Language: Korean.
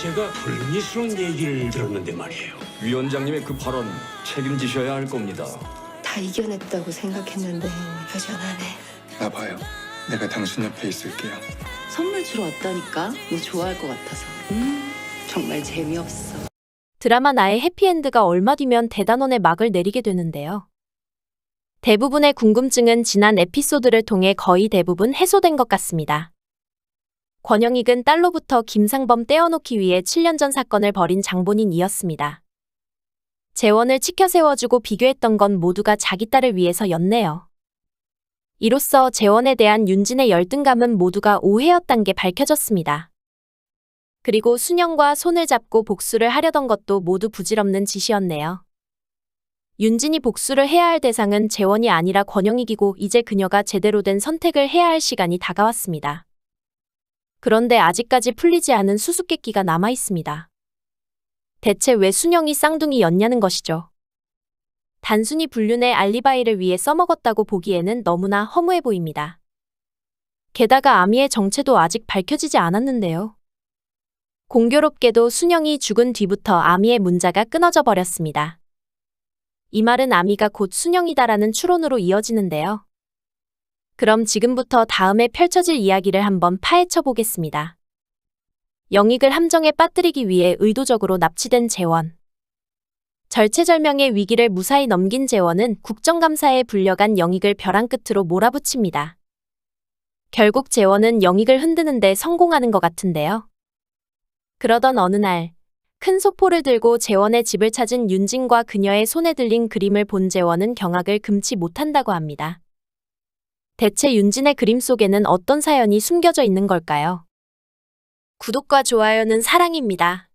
제가 불미스러운 얘기를 들었는데 말이에요. 위원장님의 그 발언 책임지셔야 할 겁니다. 다 이겨냈다고 생각했는데 여전하네. 나 봐요. 내가 당신 옆에 있을게요. 선물 주러 왔다니까. 너 좋아할 것 같아서. 음, 정말 재미없어. 드라마 나의 해피엔드가 얼마 뒤면 대단원의 막을 내리게 되는데요. 대부분의 궁금증은 지난 에피소드를 통해 거의 대부분 해소된 것 같습니다. 권영익은 딸로부터 김상범 떼어놓기 위해 7년 전 사건을 벌인 장본인이었습니다. 재원을 치켜 세워주고 비교했던 건 모두가 자기 딸을 위해서였네요. 이로써 재원에 대한 윤진의 열등감은 모두가 오해였단 게 밝혀졌습니다. 그리고 순영과 손을 잡고 복수를 하려던 것도 모두 부질없는 짓이었네요. 윤진이 복수를 해야 할 대상은 재원이 아니라 권영익이고 이제 그녀가 제대로 된 선택을 해야 할 시간이 다가왔습니다. 그런데 아직까지 풀리지 않은 수수께끼가 남아 있습니다. 대체 왜 순영이 쌍둥이였냐는 것이죠. 단순히 불륜의 알리바이를 위해 써먹었다고 보기에는 너무나 허무해 보입니다. 게다가 아미의 정체도 아직 밝혀지지 않았는데요. 공교롭게도 순영이 죽은 뒤부터 아미의 문자가 끊어져 버렸습니다. 이 말은 아미가 곧 순영이다라는 추론으로 이어지는데요. 그럼 지금부터 다음에 펼쳐질 이야기를 한번 파헤쳐 보겠습니다. 영익을 함정에 빠뜨리기 위해 의도적으로 납치된 재원. 절체절명의 위기를 무사히 넘긴 재원은 국정감사에 불려간 영익을 벼랑 끝으로 몰아붙입니다. 결국 재원은 영익을 흔드는데 성공하는 것 같은데요. 그러던 어느 날, 큰 소포를 들고 재원의 집을 찾은 윤진과 그녀의 손에 들린 그림을 본 재원은 경악을 금치 못한다고 합니다. 대체 윤진의 그림 속에는 어떤 사연이 숨겨져 있는 걸까요? 구독과 좋아요는 사랑입니다.